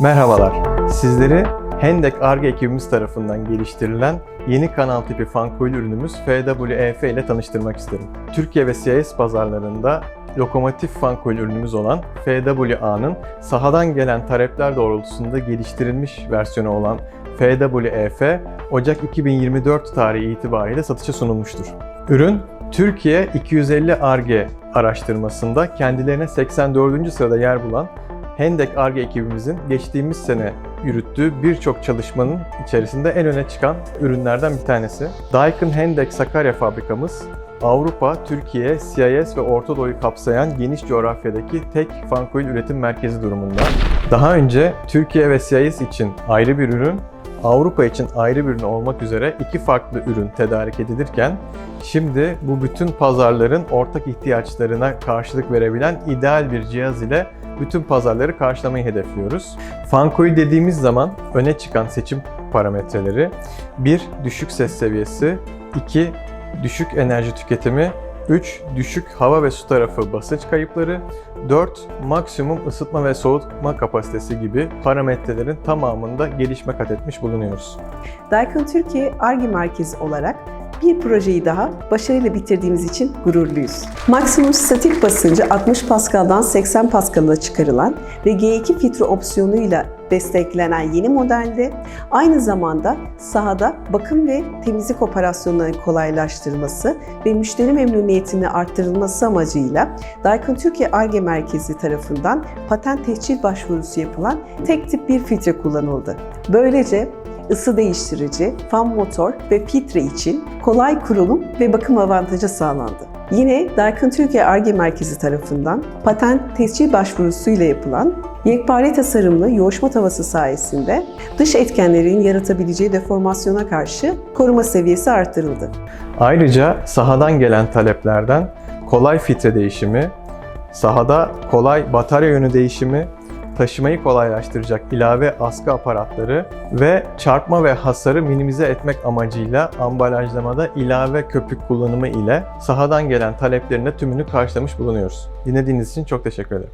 Merhabalar. Sizleri Hendek Arge ekibimiz tarafından geliştirilen yeni kanal tipi fankoil ürünümüz FWEF ile tanıştırmak isterim. Türkiye ve CIS pazarlarında lokomotif fankoil ürünümüz olan FWA'nın sahadan gelen talepler doğrultusunda geliştirilmiş versiyonu olan FWEF, Ocak 2024 tarihi itibariyle satışa sunulmuştur. Ürün, Türkiye 250 Arge araştırmasında kendilerine 84. sırada yer bulan Hendek Arge ekibimizin geçtiğimiz sene yürüttüğü birçok çalışmanın içerisinde en öne çıkan ürünlerden bir tanesi. Daikin Hendek Sakarya fabrikamız Avrupa, Türkiye, CIS ve Orta Doğu'yu kapsayan geniş coğrafyadaki tek fankoil üretim merkezi durumunda. Daha önce Türkiye ve CIS için ayrı bir ürün, Avrupa için ayrı bir ürün olmak üzere iki farklı ürün tedarik edilirken şimdi bu bütün pazarların ortak ihtiyaçlarına karşılık verebilen ideal bir cihaz ile bütün pazarları karşılamayı hedefliyoruz. Fancoil dediğimiz zaman öne çıkan seçim parametreleri 1. Düşük ses seviyesi 2. Düşük enerji tüketimi 3. Düşük hava ve su tarafı basınç kayıpları 4. Maksimum ısıtma ve soğutma kapasitesi gibi parametrelerin tamamında gelişme kat etmiş bulunuyoruz. Daikin Türkiye ARGE merkezi olarak bir projeyi daha başarıyla bitirdiğimiz için gururluyuz. Maksimum statik basıncı 60 Pascal'dan 80 Pascal'a çıkarılan ve G2 filtre opsiyonuyla desteklenen yeni modelde aynı zamanda sahada bakım ve temizlik operasyonlarının kolaylaştırılması ve müşteri memnuniyetini arttırılması amacıyla Daikin Türkiye ARGE Merkezi tarafından patent tescil başvurusu yapılan tek tip bir filtre kullanıldı. Böylece ısı değiştirici, fan motor ve filtre için kolay kurulum ve bakım avantajı sağlandı. Yine Daikin Türkiye ARGE Merkezi tarafından patent tescil başvurusuyla yapılan yekpare tasarımlı yoğuşma tavası sayesinde dış etkenlerin yaratabileceği deformasyona karşı koruma seviyesi arttırıldı. Ayrıca sahadan gelen taleplerden kolay filtre değişimi, sahada kolay batarya yönü değişimi, taşımayı kolaylaştıracak ilave askı aparatları ve çarpma ve hasarı minimize etmek amacıyla ambalajlamada ilave köpük kullanımı ile sahadan gelen taleplerin de tümünü karşılamış bulunuyoruz. Dinlediğiniz için çok teşekkür ederim.